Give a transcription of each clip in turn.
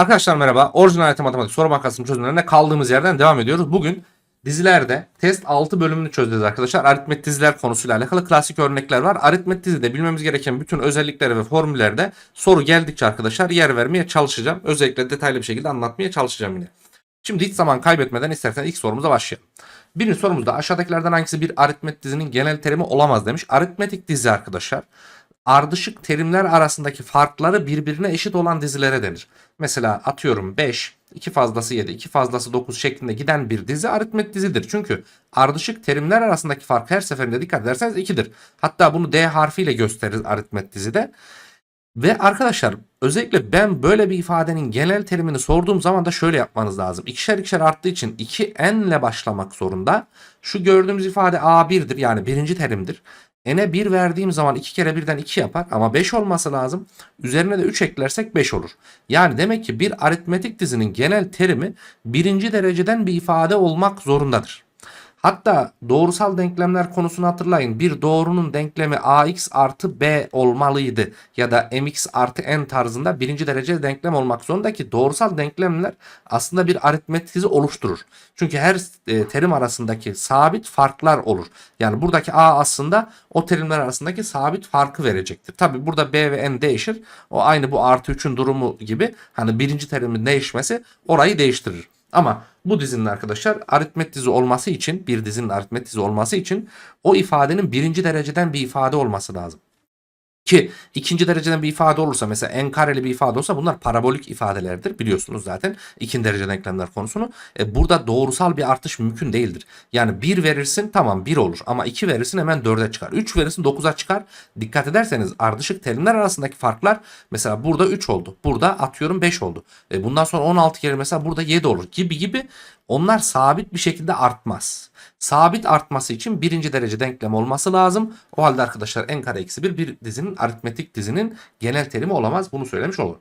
Arkadaşlar merhaba. Orijinal Hayatı Matematik Soru Bankası'nın çözümlerine kaldığımız yerden devam ediyoruz. Bugün dizilerde test 6 bölümünü çözeceğiz arkadaşlar. Aritmet diziler konusuyla alakalı klasik örnekler var. Aritmet dizide bilmemiz gereken bütün özellikleri ve formüllerde soru geldikçe arkadaşlar yer vermeye çalışacağım. Özellikle detaylı bir şekilde anlatmaya çalışacağım yine. Şimdi hiç zaman kaybetmeden istersen ilk sorumuza başlayalım. Birinci sorumuzda aşağıdakilerden hangisi bir aritmet dizinin genel terimi olamaz demiş. Aritmetik dizi arkadaşlar ardışık terimler arasındaki farkları birbirine eşit olan dizilere denir. Mesela atıyorum 5, 2 fazlası 7, 2 fazlası 9 şeklinde giden bir dizi aritmet dizidir. Çünkü ardışık terimler arasındaki fark her seferinde dikkat ederseniz 2'dir. Hatta bunu D harfiyle gösterir aritmet dizide. Ve arkadaşlar özellikle ben böyle bir ifadenin genel terimini sorduğum zaman da şöyle yapmanız lazım. İkişer ikişer arttığı için 2n ile başlamak zorunda. Şu gördüğümüz ifade a1'dir yani birinci terimdir. N'e 1 verdiğim zaman 2 kere 1'den 2 yapar ama 5 olması lazım. Üzerine de 3 eklersek 5 olur. Yani demek ki bir aritmetik dizinin genel terimi birinci dereceden bir ifade olmak zorundadır. Hatta doğrusal denklemler konusunu hatırlayın. Bir doğrunun denklemi ax artı b olmalıydı ya da mx artı n tarzında birinci derece denklem olmak zorunda ki doğrusal denklemler aslında bir aritmetik dizi oluşturur. Çünkü her e, terim arasındaki sabit farklar olur. Yani buradaki a aslında o terimler arasındaki sabit farkı verecektir. Tabi burada b ve n değişir. O aynı bu artı 3'ün durumu gibi hani birinci terimin değişmesi orayı değiştirir. Ama bu dizinin arkadaşlar aritmet dizi olması için bir dizinin aritmet dizi olması için o ifadenin birinci dereceden bir ifade olması lazım. Ki ikinci dereceden bir ifade olursa mesela en kareli bir ifade olsa bunlar parabolik ifadelerdir biliyorsunuz zaten ikinci derece denklemler konusunu. E, burada doğrusal bir artış mümkün değildir. Yani 1 verirsin tamam 1 olur ama 2 verirsin hemen 4'e çıkar. 3 verirsin 9'a çıkar. Dikkat ederseniz ardışık terimler arasındaki farklar mesela burada 3 oldu. Burada atıyorum 5 oldu. E, bundan sonra 16 gelir mesela burada 7 olur gibi gibi onlar sabit bir şekilde artmaz. Sabit artması için birinci derece denklem olması lazım. O halde arkadaşlar n kare eksi 1 bir dizinin aritmetik dizinin genel terimi olamaz. Bunu söylemiş olalım.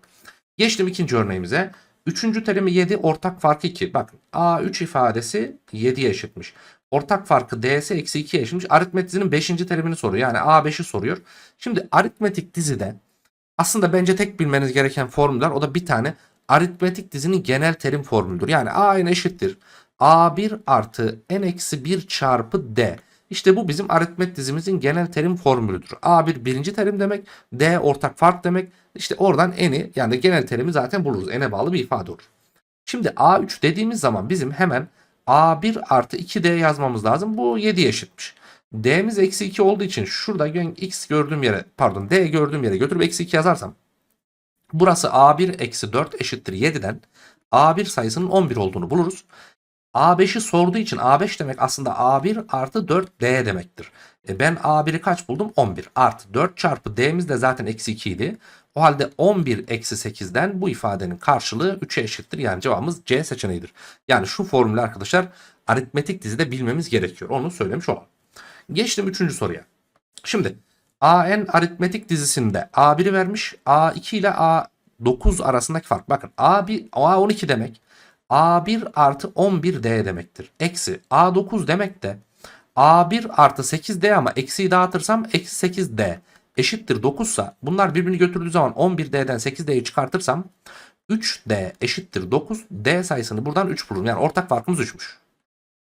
Geçtim ikinci örneğimize. Üçüncü terimi 7 ortak farkı 2. Bakın A3 ifadesi 7'ye eşitmiş. Ortak farkı D'si eksi 2'ye eşitmiş. Aritmetik dizinin 5. terimini soruyor. Yani A5'i soruyor. Şimdi aritmetik dizide aslında bence tek bilmeniz gereken formüller o da bir tane aritmetik dizinin genel terim formülüdür. Yani A n eşittir. A1 artı n eksi 1 çarpı D. İşte bu bizim aritmet dizimizin genel terim formülüdür. A1 birinci terim demek. D ortak fark demek. İşte oradan n'i yani genel terimi zaten buluruz. N'e bağlı bir ifade olur. Şimdi A3 dediğimiz zaman bizim hemen A1 artı 2D yazmamız lazım. Bu 7 eşitmiş. D'miz eksi 2 olduğu için şurada x gördüğüm yere pardon D gördüğüm yere götürüp eksi 2 yazarsam Burası A1 eksi 4 eşittir 7'den A1 sayısının 11 olduğunu buluruz. A5'i sorduğu için A5 demek aslında A1 artı 4D demektir. E ben A1'i kaç buldum? 11 artı 4 çarpı D'miz de zaten eksi 2 idi. O halde 11 eksi 8'den bu ifadenin karşılığı 3'e eşittir. Yani cevabımız C seçeneğidir. Yani şu formülü arkadaşlar aritmetik dizide bilmemiz gerekiyor. Onu söylemiş olalım. Geçtim 3. soruya. Şimdi AN aritmetik dizisinde A1'i vermiş. A2 ile A9 arasındaki fark. Bakın A1, A12 demek. A1 artı 11D demektir. Eksi A9 demek de A1 artı 8D ama eksiyi dağıtırsam eksi 8D eşittir 9 sa bunlar birbirini götürdüğü zaman 11D'den 8D'yi çıkartırsam 3D eşittir 9. D sayısını buradan 3 bulurum. Yani ortak farkımız 3'müş.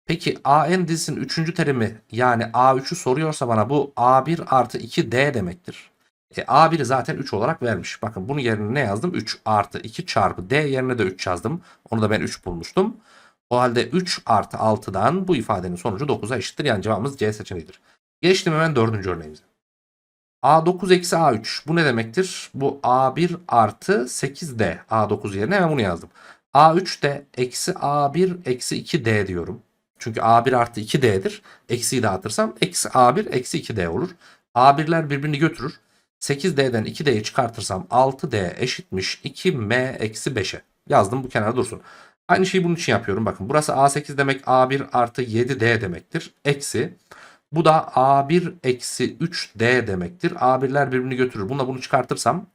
Peki AN dizisinin 3. terimi yani A3'ü soruyorsa bana bu A1 artı 2D demektir. E, A1'i zaten 3 olarak vermiş. Bakın bunun yerine ne yazdım? 3 artı 2 çarpı D yerine de 3 yazdım. Onu da ben 3 bulmuştum. O halde 3 artı 6'dan bu ifadenin sonucu 9'a eşittir. Yani cevabımız C seçeneğidir. Geçtim hemen dördüncü örneğimize. A9 eksi A3 bu ne demektir? Bu A1 artı 8D. A9 yerine hemen bunu yazdım. A3 de eksi A1 eksi 2D diyorum. Çünkü A1 artı 2D'dir. Eksiyi dağıtırsam eksi A1 eksi 2D olur. A1'ler birbirini götürür. 8D'den 2D'yi çıkartırsam 6D eşitmiş 2M eksi 5'e. Yazdım bu kenara dursun. Aynı şeyi bunun için yapıyorum. Bakın burası A8 demek A1 artı 7D demektir. Eksi. Bu da A1 eksi 3D demektir. A1'ler birbirini götürür. Bununla bunu çıkartırsam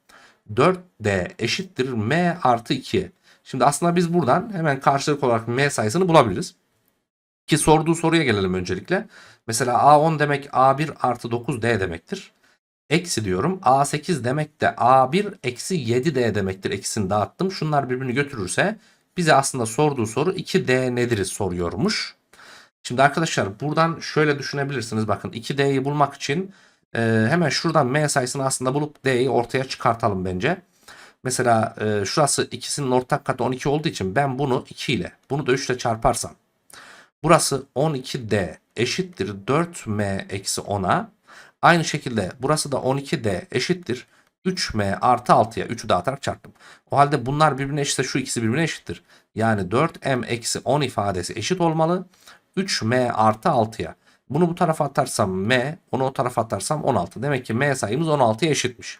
4D eşittir M artı 2. Şimdi aslında biz buradan hemen karşılık olarak M sayısını bulabiliriz. Ki sorduğu soruya gelelim öncelikle. Mesela A10 demek A1 artı 9D demektir. Eksi diyorum. A8 demek de A1 eksi 7D demektir. Ekisini dağıttım. Şunlar birbirini götürürse bize aslında sorduğu soru 2D nedir soruyormuş. Şimdi arkadaşlar buradan şöyle düşünebilirsiniz. Bakın 2D'yi bulmak için e, hemen şuradan M sayısını aslında bulup D'yi ortaya çıkartalım bence. Mesela e, şurası ikisinin ortak katı 12 olduğu için ben bunu 2 ile bunu da 3 ile çarparsam. Burası 12D eşittir 4M eksi 10'a. Aynı şekilde burası da 12D eşittir 3M artı 6'ya 3'ü dağıtarak çarptım. O halde bunlar birbirine eşitse şu ikisi birbirine eşittir. Yani 4M eksi 10 ifadesi eşit olmalı. 3M artı 6'ya. Bunu bu tarafa atarsam M, onu o tarafa atarsam 16. Demek ki M sayımız 16'ya eşitmiş.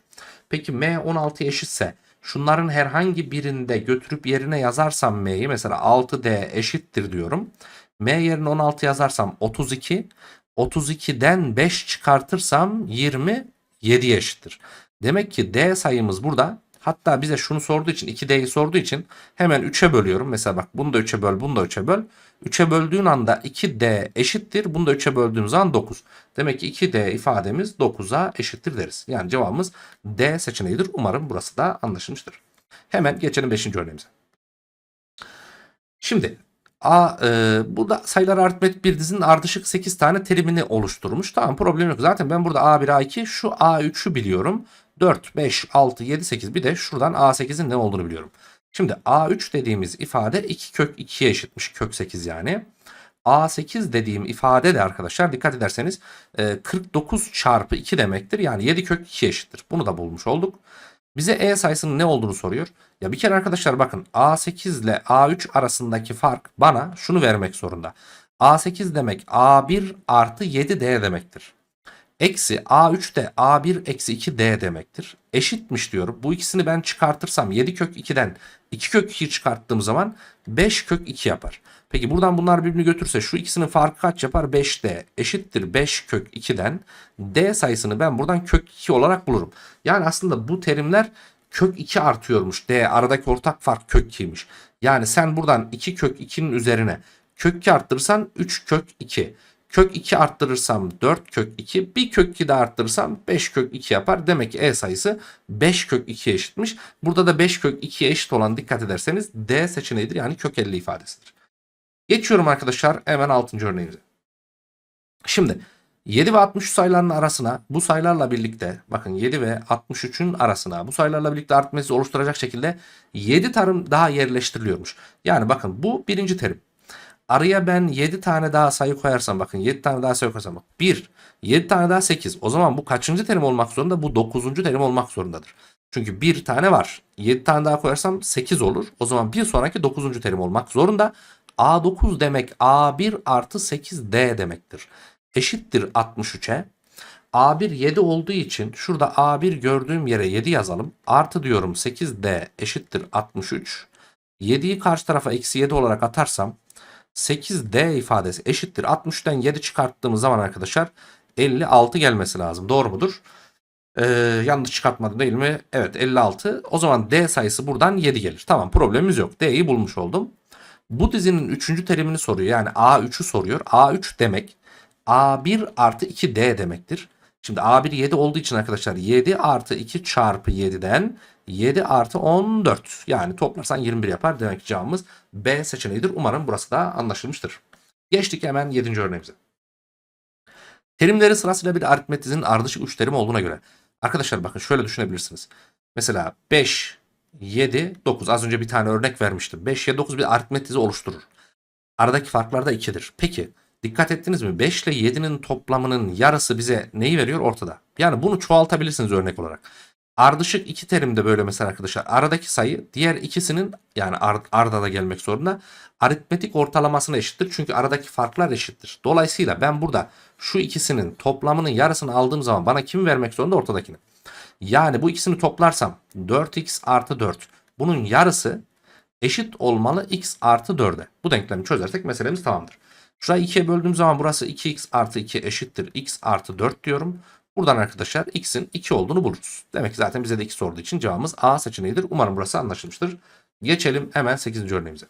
Peki M 16'ya eşitse şunların herhangi birinde götürüp yerine yazarsam M'yi mesela 6D eşittir diyorum. M yerine 16 yazarsam 32. 32'den 5 çıkartırsam 27'ye eşittir. Demek ki D sayımız burada. Hatta bize şunu sorduğu için 2D'yi sorduğu için hemen 3'e bölüyorum. Mesela bak bunu da 3'e böl bunu da 3'e böl. 3'e böldüğün anda 2D eşittir. Bunu da 3'e böldüğümüz zaman 9. Demek ki 2D ifademiz 9'a eşittir deriz. Yani cevabımız D seçeneğidir. Umarım burası da anlaşılmıştır. Hemen geçelim 5. örneğimize. Şimdi A, e, burada sayılar aritmetik bir dizinin ardışık 8 tane terimini oluşturmuş. Tamam problem yok. Zaten ben burada A1, A2 şu A3'ü biliyorum. 4, 5, 6, 7, 8 bir de şuradan A8'in ne olduğunu biliyorum. Şimdi A3 dediğimiz ifade 2 kök 2'ye eşitmiş. Kök 8 yani. A8 dediğim ifade de arkadaşlar dikkat ederseniz e, 49 çarpı 2 demektir. Yani 7 kök 2 eşittir. Bunu da bulmuş olduk. Bize E sayısının ne olduğunu soruyor. Ya bir kere arkadaşlar bakın A8 ile A3 arasındaki fark bana şunu vermek zorunda. A8 demek A1 artı 7D demektir. Eksi A3 de A1 eksi 2D demektir. Eşitmiş diyorum. Bu ikisini ben çıkartırsam 7 kök 2'den 2 kök 2 çıkarttığım zaman 5 kök 2 yapar. Peki buradan bunlar birbirini götürse şu ikisinin farkı kaç yapar? 5D eşittir 5 kök 2'den D sayısını ben buradan kök 2 olarak bulurum. Yani aslında bu terimler kök 2 artıyormuş. D aradaki ortak fark kök 2'ymiş. Yani sen buradan 2 kök 2'nin üzerine kök 2 arttırırsan 3 kök 2. Kök 2 arttırırsam 4 kök 2. Bir kök 2 de arttırırsam 5 kök 2 yapar. Demek ki E sayısı 5 kök 2'ye eşitmiş. Burada da 5 kök 2'ye eşit olan dikkat ederseniz D seçeneğidir. Yani kök 50 ifadesidir. Geçiyorum arkadaşlar hemen 6. örneğimize. Şimdi 7 ve 63 sayılarının arasına bu sayılarla birlikte bakın 7 ve 63'ün arasına bu sayılarla birlikte artması oluşturacak şekilde 7 tarım daha yerleştiriliyormuş. Yani bakın bu birinci terim. Araya ben 7 tane daha sayı koyarsam bakın 7 tane daha sayı koyarsam bak 1, 7 tane daha 8. O zaman bu kaçıncı terim olmak zorunda? Bu 9. terim olmak zorundadır. Çünkü bir tane var. 7 tane daha koyarsam 8 olur. O zaman bir sonraki 9. terim olmak zorunda. A9 demek A1 artı 8D demektir. Eşittir 63'e. A1 7 olduğu için şurada A1 gördüğüm yere 7 yazalım. Artı diyorum 8D eşittir 63. 7'yi karşı tarafa eksi 7 olarak atarsam 8D ifadesi eşittir. 60'tan 7 çıkarttığımız zaman arkadaşlar 56 gelmesi lazım. Doğru mudur? Ee, yanlış çıkartmadım değil mi? Evet 56. O zaman D sayısı buradan 7 gelir. Tamam problemimiz yok. D'yi bulmuş oldum. Bu dizinin 3. terimini soruyor. Yani A3'ü soruyor. A3 demek A1 artı 2D demektir. Şimdi A1 7 olduğu için arkadaşlar 7 artı 2 çarpı 7'den 7 artı 14 yani toplarsan 21 yapar. Demek ki cevabımız B seçeneğidir. Umarım burası da anlaşılmıştır. Geçtik hemen 7. örneğimize. Terimleri sırasıyla bir aritmetizin ardışık uç terim olduğuna göre. Arkadaşlar bakın şöyle düşünebilirsiniz. Mesela 5, 7, 9. Az önce bir tane örnek vermiştim. 5, 7, 9 bir aritmetizi oluşturur. Aradaki farklar da 2'dir. Peki dikkat ettiniz mi? 5 ile 7'nin toplamının yarısı bize neyi veriyor? Ortada. Yani bunu çoğaltabilirsiniz örnek olarak. Ardışık iki terimde böyle mesela arkadaşlar. Aradaki sayı diğer ikisinin yani ard, arda da gelmek zorunda. Aritmetik ortalamasına eşittir. Çünkü aradaki farklar eşittir. Dolayısıyla ben burada şu ikisinin toplamının yarısını aldığım zaman bana kim vermek zorunda? Ortadakini. Yani bu ikisini toplarsam 4x artı 4. Bunun yarısı eşit olmalı x artı 4'e. Bu denklemi çözersek meselemiz tamamdır. Şurayı 2'ye böldüğüm zaman burası 2x artı 2 eşittir x artı 4 diyorum. Buradan arkadaşlar x'in 2 olduğunu buluruz. Demek ki zaten bize de 2 sorduğu için cevabımız A seçeneğidir. Umarım burası anlaşılmıştır. Geçelim hemen 8. örneğimize.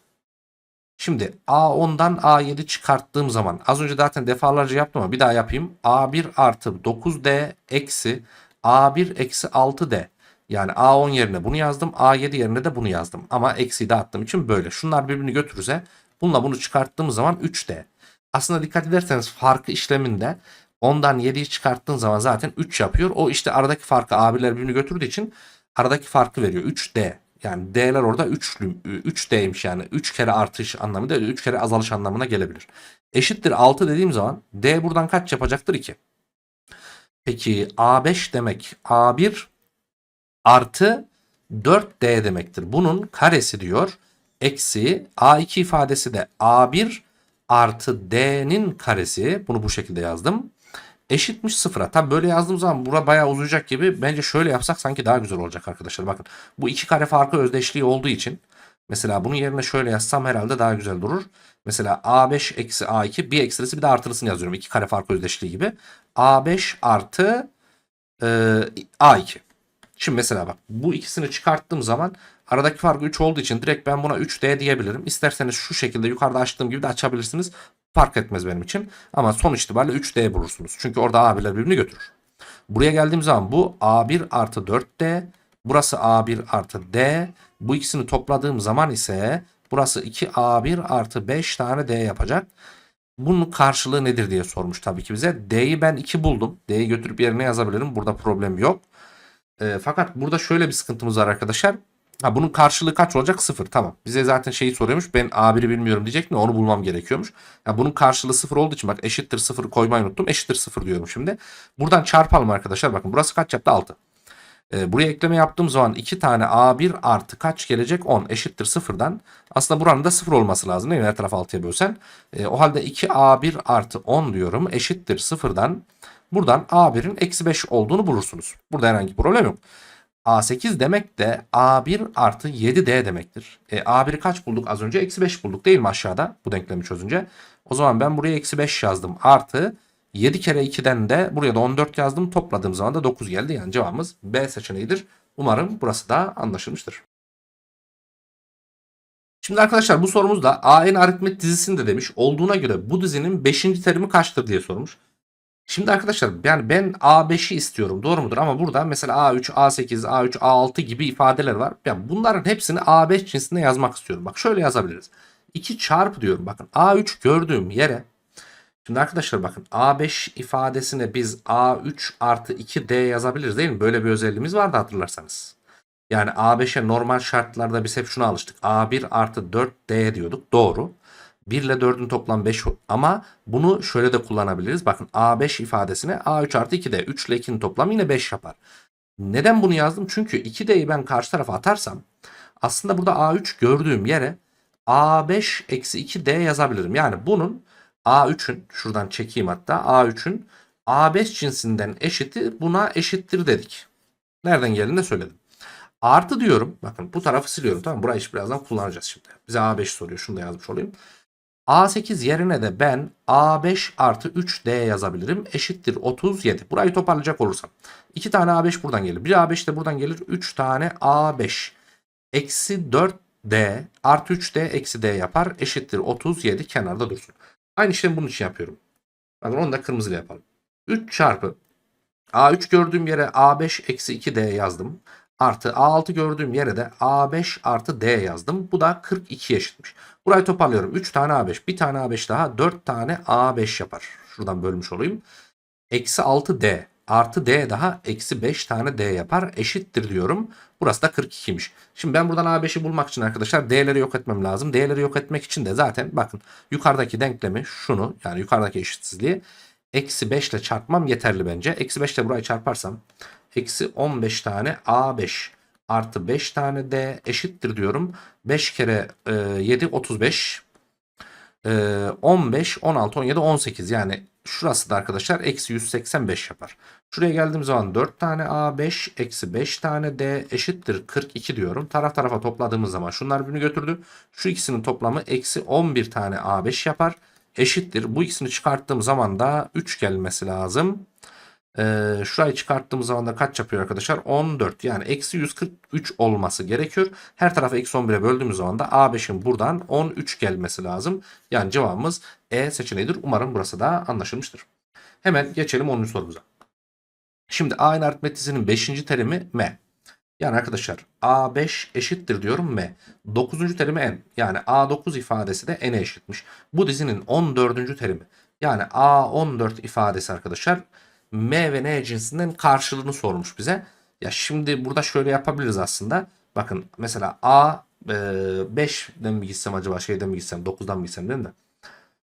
Şimdi A10'dan A7 çıkarttığım zaman az önce zaten defalarca yaptım ama bir daha yapayım. A1 artı 9D eksi A1 eksi 6D. Yani A10 yerine bunu yazdım. A7 yerine de bunu yazdım. Ama eksiyi de attığım için böyle. Şunlar birbirini götürürse bununla bunu çıkarttığımız zaman 3D. Aslında dikkat ederseniz farkı işleminde 10'dan 7'yi çıkarttığın zaman zaten 3 yapıyor. O işte aradaki farkı A1'ler birbirini götürdüğü için aradaki farkı veriyor. 3D. Yani D'ler orada 3, 3D'ymiş yani. 3 kere artış anlamında 3 kere azalış anlamına gelebilir. Eşittir 6 dediğim zaman D buradan kaç yapacaktır 2. Peki A5 demek A1 artı 4D demektir. Bunun karesi diyor. Eksi A2 ifadesi de A1 artı D'nin karesi. Bunu bu şekilde yazdım. Eşitmiş sıfıra. Tabi böyle yazdığım zaman bura bayağı uzayacak gibi. Bence şöyle yapsak sanki daha güzel olacak arkadaşlar. Bakın bu iki kare farkı özdeşliği olduğu için mesela bunun yerine şöyle yazsam herhalde daha güzel durur. Mesela A5 eksi A2 bir ekstrisi bir de artırısını yazıyorum. İki kare farkı özdeşliği gibi. A5 artı e, A2. Şimdi mesela bak bu ikisini çıkarttığım zaman aradaki fark 3 olduğu için direkt ben buna 3D diyebilirim. İsterseniz şu şekilde yukarıda açtığım gibi de açabilirsiniz. Fark etmez benim için. Ama son itibariyle 3D bulursunuz. Çünkü orada A1'ler birbirini götürür. Buraya geldiğim zaman bu A1 artı 4D. Burası A1 artı D. Bu ikisini topladığım zaman ise burası 2A1 artı 5 tane D yapacak. Bunun karşılığı nedir diye sormuş tabii ki bize. D'yi ben 2 buldum. D'yi götürüp yerine yazabilirim. Burada problem yok. E, fakat burada şöyle bir sıkıntımız var arkadaşlar. Ha, bunun karşılığı kaç olacak? Sıfır. Tamam. Bize zaten şeyi soruyormuş. Ben A1'i bilmiyorum diyecek mi? Onu bulmam gerekiyormuş. Ya bunun karşılığı sıfır olduğu için bak eşittir sıfır koymayı unuttum. Eşittir sıfır diyorum şimdi. Buradan çarpalım arkadaşlar. Bakın burası kaç yaptı? 6. E, buraya ekleme yaptığım zaman 2 tane A1 artı kaç gelecek? 10 eşittir sıfırdan. Aslında buranın da sıfır olması lazım değil mi? Her tarafı 6'ya bölsen. E, o halde 2A1 artı 10 diyorum. Eşittir sıfırdan. Buradan A1'in eksi 5 olduğunu bulursunuz. Burada herhangi bir problem yok. A8 demek de A1 artı 7D demektir. E, A1'i kaç bulduk az önce? Eksi 5 bulduk değil mi aşağıda bu denklemi çözünce? O zaman ben buraya eksi 5 yazdım. Artı 7 kere 2'den de buraya da 14 yazdım. Topladığım zaman da 9 geldi. Yani cevabımız B seçeneğidir. Umarım burası da anlaşılmıştır. Şimdi arkadaşlar bu sorumuzda AN aritmet dizisinde demiş. Olduğuna göre bu dizinin 5. terimi kaçtır diye sormuş. Şimdi arkadaşlar yani ben A5'i istiyorum doğru mudur? Ama burada mesela A3, A8, A3, A6 gibi ifadeler var. Yani bunların hepsini A5 cinsinde yazmak istiyorum. Bak şöyle yazabiliriz. 2 çarpı diyorum bakın A3 gördüğüm yere Şimdi arkadaşlar bakın A5 ifadesine biz A3 artı 2D yazabiliriz değil mi? Böyle bir özelliğimiz vardı hatırlarsanız. Yani A5'e normal şartlarda biz hep şuna alıştık. A1 artı 4D diyorduk. Doğru. 1 ile 4'ün toplam 5 ama bunu şöyle de kullanabiliriz. Bakın A5 ifadesine A3 artı 2D 3 ile 2'nin toplamı yine 5 yapar. Neden bunu yazdım? Çünkü 2D'yi ben karşı tarafa atarsam aslında burada A3 gördüğüm yere A5 eksi 2D yazabilirim. Yani bunun A3'ün şuradan çekeyim hatta A3'ün A5 cinsinden eşiti buna eşittir dedik. Nereden geldiğini de söyledim. Artı diyorum. Bakın bu tarafı siliyorum. Tamam Burayı iş birazdan kullanacağız şimdi. Bize A5 soruyor. Şunu da yazmış olayım. A8 yerine de ben A5 artı 3D yazabilirim. Eşittir 37. Burayı toparlayacak olursam. 2 tane A5 buradan gelir. Bir A5 de buradan gelir. 3 tane A5. Eksi 4D artı 3D eksi D yapar. Eşittir 37 kenarda dursun. Aynı işlemi bunun için yapıyorum. Bakın onu da kırmızıyla yapalım. 3 çarpı A3 gördüğüm yere A5 eksi 2D yazdım. Artı A6 gördüğüm yere de A5 artı D yazdım. Bu da 42 eşitmiş. Burayı toparlıyorum. 3 tane A5. Bir tane A5 daha. 4 tane A5 yapar. Şuradan bölmüş olayım. Eksi 6D artı D daha eksi 5 tane D yapar. Eşittir diyorum. Burası da 42'ymiş. Şimdi ben buradan A5'i bulmak için arkadaşlar D'leri yok etmem lazım. D'leri yok etmek için de zaten bakın yukarıdaki denklemi şunu yani yukarıdaki eşitsizliği eksi 5 ile çarpmam yeterli bence. Eksi 5 ile burayı çarparsam eksi 15 tane A5 artı 5 tane D eşittir diyorum. 5 kere e, 7 35 e, 15 16 17 18 yani şurası da arkadaşlar eksi 185 yapar. Şuraya geldiğim zaman 4 tane A5 eksi 5 tane D eşittir 42 diyorum. Taraf tarafa topladığımız zaman şunlar birbirini götürdü. Şu ikisinin toplamı eksi 11 tane A5 yapar. Eşittir. Bu ikisini çıkarttığım zaman da 3 gelmesi lazım. Ee, şurayı çıkarttığımız zaman da kaç yapıyor arkadaşlar? 14 yani eksi 143 olması gerekiyor. Her tarafı eksi 11'e böldüğümüz zaman da A5'in buradan 13 gelmesi lazım. Yani cevabımız E seçeneğidir. Umarım burası da anlaşılmıştır. Hemen geçelim 10. sorumuza. Şimdi A'nın aritmetisinin 5. terimi M. Yani arkadaşlar A5 eşittir diyorum M. 9. terimi N. Yani A9 ifadesi de N'e eşitmiş. Bu dizinin 14. terimi. Yani A14 ifadesi arkadaşlar M ve N cinsinden karşılığını sormuş bize. Ya şimdi burada şöyle yapabiliriz aslında. Bakın mesela A 5'den mi gitsem acaba şeyden mi gitsem 9'dan mı gitsem değil mi?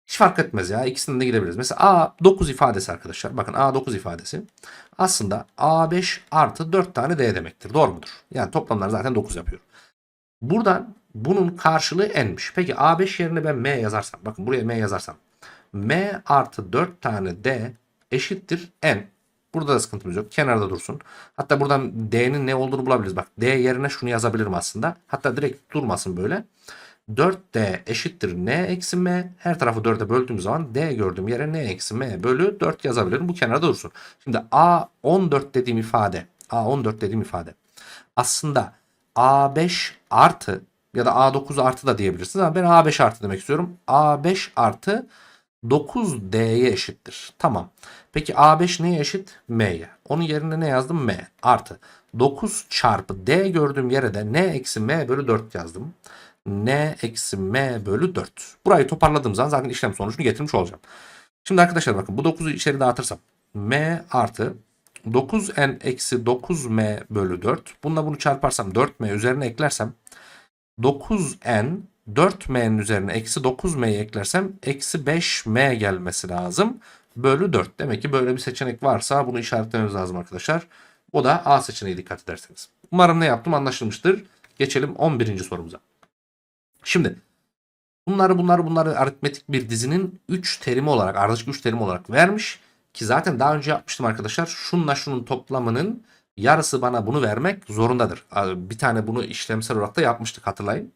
Hiç fark etmez ya. İkisinden de gidebiliriz. Mesela A9 ifadesi arkadaşlar. Bakın A9 ifadesi. Aslında A5 artı 4 tane D demektir. Doğru mudur? Yani toplamlar zaten 9 yapıyor. Buradan bunun karşılığı N'miş. Peki A5 yerine ben M yazarsam. Bakın buraya M yazarsam. M artı 4 tane D eşittir N. Burada da sıkıntımız yok. Kenarda dursun. Hatta buradan D'nin ne olduğunu bulabiliriz. Bak D yerine şunu yazabilirim aslında. Hatta direkt durmasın böyle. 4D eşittir N eksi M. Her tarafı 4'e böldüğüm zaman D gördüğüm yere N eksi M bölü 4 yazabilirim. Bu kenarda dursun. Şimdi A14 dediğim ifade. A14 dediğim ifade. Aslında A5 artı ya da A9 artı da diyebilirsiniz ama ben A5 artı demek istiyorum. A5 artı 9D'ye eşittir. Tamam. Peki A5 neye eşit? M'ye. Onun yerine ne yazdım? M artı. 9 çarpı D gördüğüm yere de N eksi M bölü 4 yazdım. N eksi M bölü 4. Burayı toparladığım zaman zaten işlem sonucunu getirmiş olacağım. Şimdi arkadaşlar bakın bu 9'u içeri dağıtırsam. M artı 9N eksi 9M bölü 4. Bununla bunu çarparsam 4M üzerine eklersem 9N 4M'nin üzerine eksi 9M'yi eklersem eksi 5M gelmesi lazım. Bölü 4. Demek ki böyle bir seçenek varsa bunu işaretlememiz lazım arkadaşlar. O da A seçeneği dikkat ederseniz. Umarım ne yaptım anlaşılmıştır. Geçelim 11. sorumuza. Şimdi bunları bunları bunları aritmetik bir dizinin 3 terimi olarak ardışık 3 terimi olarak vermiş. Ki zaten daha önce yapmıştım arkadaşlar. Şunla şunun toplamının yarısı bana bunu vermek zorundadır. Bir tane bunu işlemsel olarak da yapmıştık hatırlayın.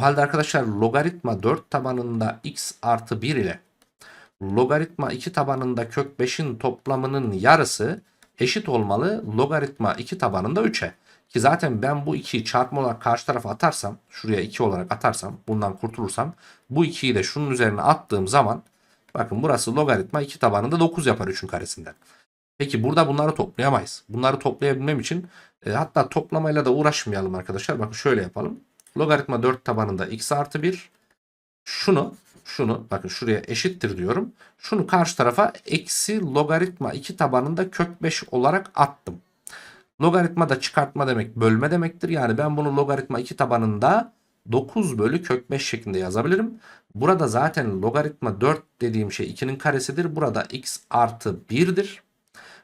O halde arkadaşlar logaritma 4 tabanında x artı 1 ile logaritma 2 tabanında kök 5'in toplamının yarısı eşit olmalı logaritma 2 tabanında 3'e. Ki zaten ben bu 2'yi çarpma olarak karşı tarafa atarsam şuraya 2 olarak atarsam bundan kurtulursam bu 2'yi de şunun üzerine attığım zaman bakın burası logaritma 2 tabanında 9 yapar 3'ün karesinden. Peki burada bunları toplayamayız. Bunları toplayabilmem için e, hatta toplamayla da uğraşmayalım arkadaşlar. Bakın şöyle yapalım. Logaritma 4 tabanında x artı 1. Şunu şunu bakın şuraya eşittir diyorum. Şunu karşı tarafa eksi logaritma 2 tabanında kök 5 olarak attım. Logaritma da çıkartma demek bölme demektir. Yani ben bunu logaritma 2 tabanında 9 bölü kök 5 şeklinde yazabilirim. Burada zaten logaritma 4 dediğim şey 2'nin karesidir. Burada x artı 1'dir.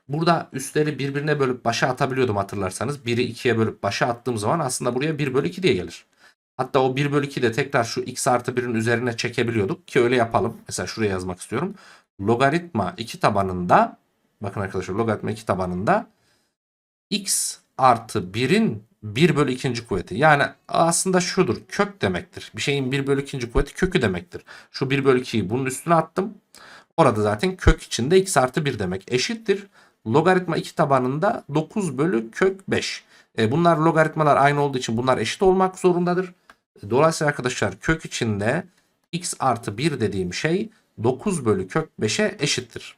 Burada üstleri birbirine bölüp başa atabiliyordum hatırlarsanız. 1'i 2'ye bölüp başa attığım zaman aslında buraya 1 bölü 2 diye gelir. Hatta o 1 bölü 2 de tekrar şu x artı 1'in üzerine çekebiliyorduk ki öyle yapalım. Mesela şuraya yazmak istiyorum. Logaritma 2 tabanında bakın arkadaşlar logaritma 2 tabanında x artı 1'in 1 bölü 2. kuvveti. Yani aslında şudur kök demektir. Bir şeyin 1 bölü 2. kuvveti kökü demektir. Şu 1 bölü 2'yi bunun üstüne attım. Orada zaten kök içinde x artı 1 demek eşittir. Logaritma 2 tabanında 9 bölü kök 5. E, bunlar logaritmalar aynı olduğu için bunlar eşit olmak zorundadır. Dolayısıyla arkadaşlar kök içinde x artı 1 dediğim şey 9 bölü kök 5'e eşittir.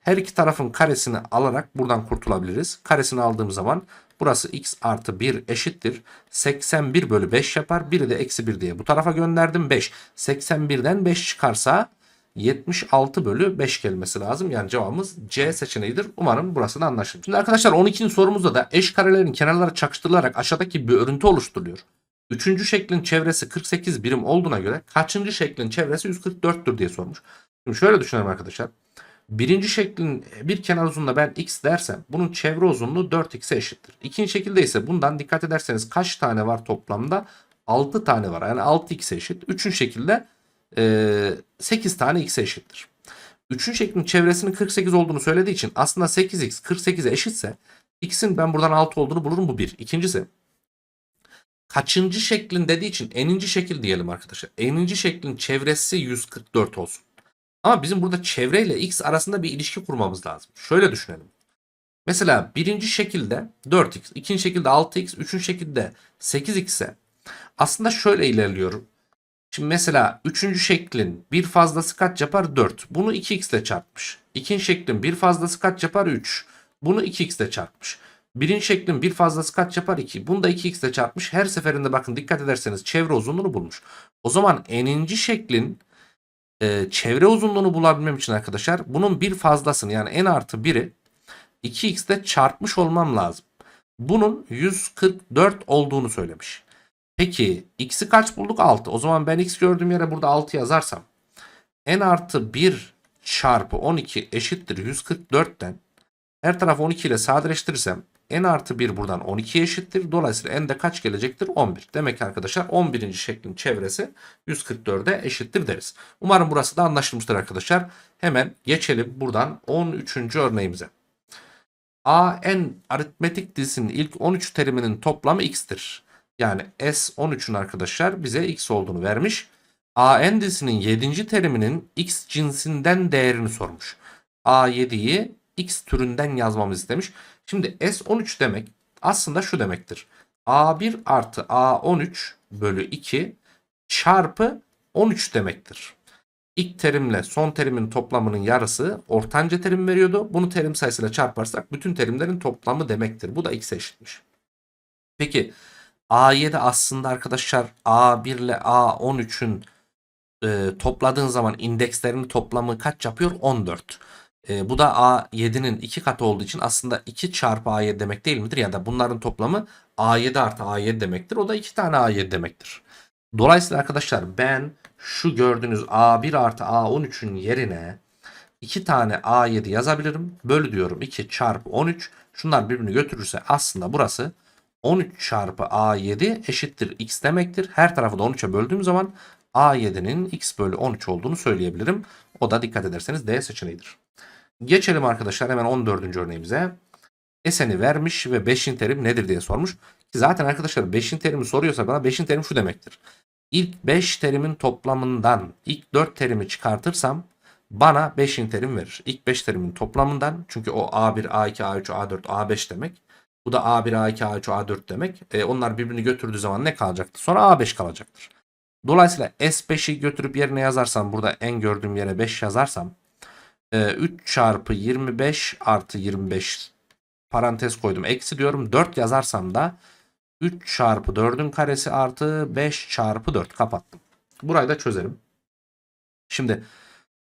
Her iki tarafın karesini alarak buradan kurtulabiliriz. Karesini aldığım zaman burası x artı 1 eşittir. 81 bölü 5 yapar. 1'i de eksi 1 diye bu tarafa gönderdim 5. 81'den 5 çıkarsa 76 bölü 5 gelmesi lazım. Yani cevabımız C seçeneğidir. Umarım burası da anlaşılır. Şimdi arkadaşlar 12. sorumuzda da eş karelerin kenarları çakıştırılarak aşağıdaki bir örüntü oluşturuluyor. Üçüncü şeklin çevresi 48 birim olduğuna göre kaçıncı şeklin çevresi 144'tür diye sormuş. Şimdi şöyle düşünelim arkadaşlar. Birinci şeklin bir kenar uzunluğuna ben x dersem bunun çevre uzunluğu 4x'e eşittir. İkinci şekilde ise bundan dikkat ederseniz kaç tane var toplamda? 6 tane var. Yani 6x'e eşit. Üçüncü şekilde e, 8 tane x'e eşittir. Üçüncü şeklin çevresinin 48 olduğunu söylediği için aslında 8x 48'e eşitse x'in ben buradan 6 olduğunu bulurum bu bir. İkincisi kaçıncı şeklin dediği için eninci şekil diyelim arkadaşlar. Eninci şeklin çevresi 144 olsun. Ama bizim burada çevreyle x arasında bir ilişki kurmamız lazım. Şöyle düşünelim. Mesela birinci şekilde 4x, ikinci şekilde 6x, üçüncü şekilde 8x ise aslında şöyle ilerliyorum. Şimdi mesela üçüncü şeklin bir fazlası kaç yapar? 4. Bunu 2x ile çarpmış. İkinci şeklin bir fazlası kaç yapar? 3. Bunu 2x ile çarpmış. Birinci şeklin bir fazlası kaç yapar? 2. Bunu da 2x ile çarpmış. Her seferinde bakın dikkat ederseniz çevre uzunluğunu bulmuş. O zaman n'inci şeklin e, çevre uzunluğunu bulabilmem için arkadaşlar bunun bir fazlasını yani n artı 1'i 2x ile çarpmış olmam lazım. Bunun 144 olduğunu söylemiş. Peki x'i kaç bulduk? 6. O zaman ben x gördüğüm yere burada 6 yazarsam n artı 1 çarpı 12 eşittir 144'ten her tarafı 12 ile sadeleştirirsem n artı 1 buradan 12 eşittir. Dolayısıyla n de kaç gelecektir? 11. Demek ki arkadaşlar 11. şeklin çevresi 144'e eşittir deriz. Umarım burası da anlaşılmıştır arkadaşlar. Hemen geçelim buradan 13. örneğimize. AN aritmetik dizisinin ilk 13 teriminin toplamı x'tir. Yani S13'ün arkadaşlar bize x olduğunu vermiş. AN dizisinin 7. teriminin x cinsinden değerini sormuş. A7'yi x türünden yazmamızı istemiş. Şimdi S13 demek aslında şu demektir. A1 artı A13 bölü 2 çarpı 13 demektir. İlk terimle son terimin toplamının yarısı ortanca terim veriyordu. Bunu terim sayısıyla çarparsak bütün terimlerin toplamı demektir. Bu da x eşitmiş. Peki A7 aslında arkadaşlar A1 ile A13'ün e, topladığın zaman indekslerin toplamı kaç yapıyor? 14. E, bu da A7'nin 2 katı olduğu için aslında 2 çarpı A7 demek değil midir? Ya da bunların toplamı A7 artı A7 demektir. O da 2 tane A7 demektir. Dolayısıyla arkadaşlar ben şu gördüğünüz A1 artı A13'ün yerine 2 tane A7 yazabilirim. Bölü diyorum 2 çarpı 13. Şunlar birbirini götürürse aslında burası 13 çarpı A7 eşittir x demektir. Her tarafı da 13'e böldüğüm zaman A7'nin x bölü 13 olduğunu söyleyebilirim. O da dikkat ederseniz D seçeneğidir. Geçelim arkadaşlar hemen 14. örneğimize. Esen'i vermiş ve 5. terim nedir diye sormuş. Ki zaten arkadaşlar 5. terimi soruyorsa bana 5. terim şu demektir. İlk 5 terimin toplamından ilk 4 terimi çıkartırsam bana 5. terim verir. İlk 5 terimin toplamından çünkü o A1, A2, A3, A4, A5 demek. Bu da A1, A2, A3, A4 demek. E, onlar birbirini götürdüğü zaman ne kalacaktır? Sonra A5 kalacaktır. Dolayısıyla S5'i götürüp yerine yazarsam burada en gördüğüm yere 5 yazarsam 3 çarpı 25 artı 25 parantez koydum. Eksi diyorum 4 yazarsam da 3 çarpı 4'ün karesi artı 5 çarpı 4 kapattım. Burayı da çözelim. Şimdi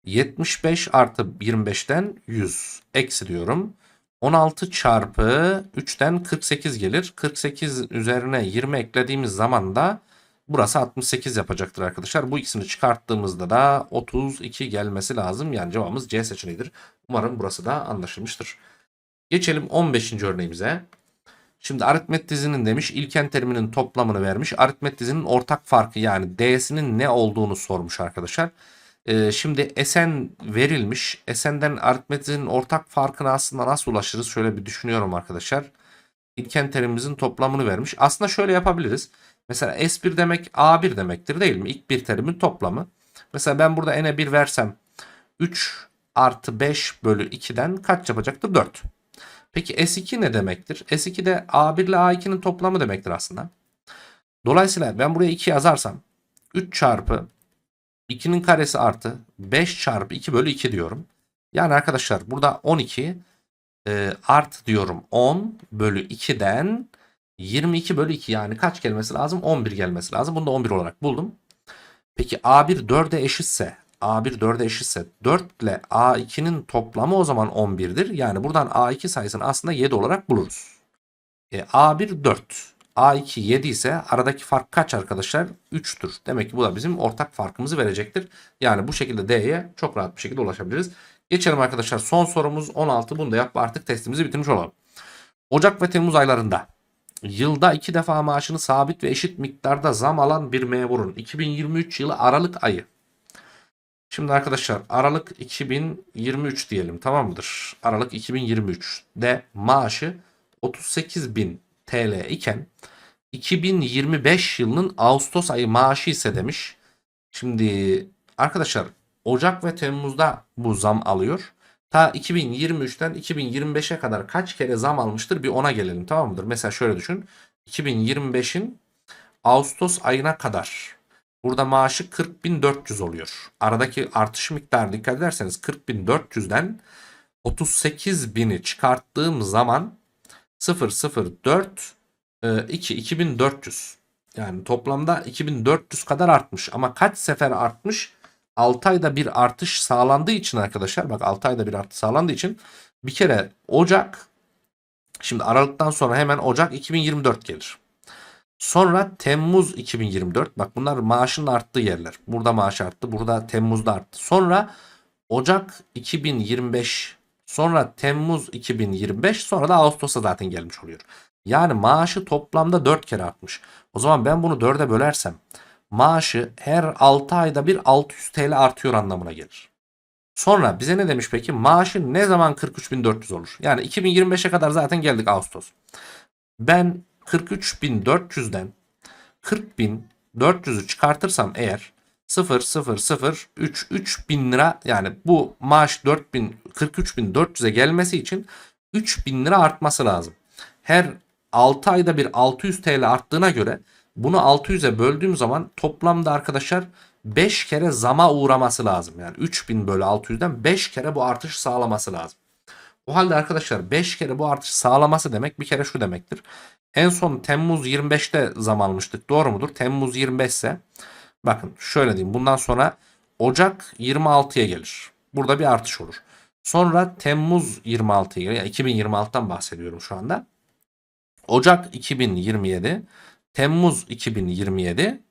75 artı 25'ten 100 eksi diyorum. 16 çarpı 3'ten 48 gelir. 48 üzerine 20 eklediğimiz zaman da burası 68 yapacaktır arkadaşlar. Bu ikisini çıkarttığımızda da 32 gelmesi lazım. Yani cevabımız C seçeneğidir. Umarım burası da anlaşılmıştır. Geçelim 15. örneğimize. Şimdi aritmet dizinin demiş ilken teriminin toplamını vermiş. Aritmet dizinin ortak farkı yani D'sinin ne olduğunu sormuş arkadaşlar. Ee, şimdi Esen verilmiş. Esen'den aritmet dizinin ortak farkına aslında nasıl ulaşırız? Şöyle bir düşünüyorum arkadaşlar. İlken terimimizin toplamını vermiş. Aslında şöyle yapabiliriz. Mesela S1 demek A1 demektir değil mi? İlk bir terimin toplamı. Mesela ben burada N'e 1 versem 3 artı 5 bölü 2'den kaç yapacaktır? 4. Peki S2 ne demektir? S2 de A1 ile A2'nin toplamı demektir aslında. Dolayısıyla ben buraya 2 yazarsam 3 çarpı 2'nin karesi artı 5 çarpı 2 bölü 2 diyorum. Yani arkadaşlar burada 12 e, artı diyorum 10 bölü 2'den 22 bölü 2 yani kaç gelmesi lazım? 11 gelmesi lazım. Bunu da 11 olarak buldum. Peki A1 4'e eşitse A1 4'e eşitse 4 ile A2'nin toplamı o zaman 11'dir. Yani buradan A2 sayısını aslında 7 olarak buluruz. E, A1 4. A2 7 ise aradaki fark kaç arkadaşlar? 3'tür. Demek ki bu da bizim ortak farkımızı verecektir. Yani bu şekilde D'ye çok rahat bir şekilde ulaşabiliriz. Geçelim arkadaşlar. Son sorumuz 16. Bunu da yap artık testimizi bitirmiş olalım. Ocak ve Temmuz aylarında yılda iki defa maaşını sabit ve eşit miktarda zam alan bir memurun 2023 yılı Aralık ayı. Şimdi arkadaşlar Aralık 2023 diyelim tamam mıdır? Aralık 2023'de maaşı 38.000 TL iken 2025 yılının Ağustos ayı maaşı ise demiş. Şimdi arkadaşlar Ocak ve Temmuz'da bu zam alıyor. Ta 2023'ten 2025'e kadar kaç kere zam almıştır bir ona gelelim tamam mıdır? Mesela şöyle düşün. 2025'in Ağustos ayına kadar burada maaşı 40.400 oluyor. Aradaki artış miktarı dikkat ederseniz 40.400'den 38 bini çıkarttığım zaman 004 e, 2 2400. Yani toplamda 2400 kadar artmış. Ama kaç sefer artmış? 6 ayda bir artış sağlandığı için arkadaşlar bak 6 ayda bir artış sağlandığı için bir kere Ocak şimdi Aralık'tan sonra hemen Ocak 2024 gelir. Sonra Temmuz 2024 bak bunlar maaşın arttığı yerler. Burada maaş arttı burada Temmuz'da arttı. Sonra Ocak 2025 sonra Temmuz 2025 sonra da Ağustos'a zaten gelmiş oluyor. Yani maaşı toplamda 4 kere artmış. O zaman ben bunu 4'e bölersem maaşı her 6 ayda bir 600 TL artıyor anlamına gelir. Sonra bize ne demiş peki? Maaşı ne zaman 43.400 olur? Yani 2025'e kadar zaten geldik Ağustos. Ben 43.400'den 40.400'ü çıkartırsam eğer 0 0 0 3 3000 lira yani bu maaş 4000 43.400'e gelmesi için 3000 lira artması lazım. Her 6 ayda bir 600 TL arttığına göre bunu 600'e böldüğüm zaman toplamda arkadaşlar 5 kere zama uğraması lazım. Yani 3000 bölü 600'den 5 kere bu artış sağlaması lazım. O halde arkadaşlar 5 kere bu artış sağlaması demek bir kere şu demektir. En son Temmuz 25'te zam almıştık. Doğru mudur? Temmuz 25 ise bakın şöyle diyeyim. Bundan sonra Ocak 26'ya gelir. Burada bir artış olur. Sonra Temmuz 26'ya gelir. Yani 2026'dan bahsediyorum şu anda. Ocak 2027, Temmuz 2027,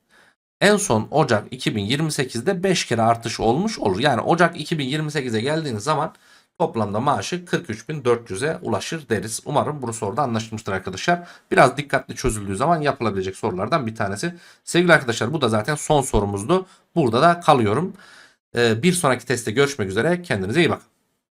en son Ocak 2028'de 5 kere artış olmuş olur. Yani Ocak 2028'e geldiğiniz zaman toplamda maaşı 43.400'e ulaşır deriz. Umarım bu soruda anlaşılmıştır arkadaşlar. Biraz dikkatli çözüldüğü zaman yapılabilecek sorulardan bir tanesi. Sevgili arkadaşlar bu da zaten son sorumuzdu. Burada da kalıyorum. Ee, Bir sonraki testte görüşmek üzere. Kendinize iyi bakın.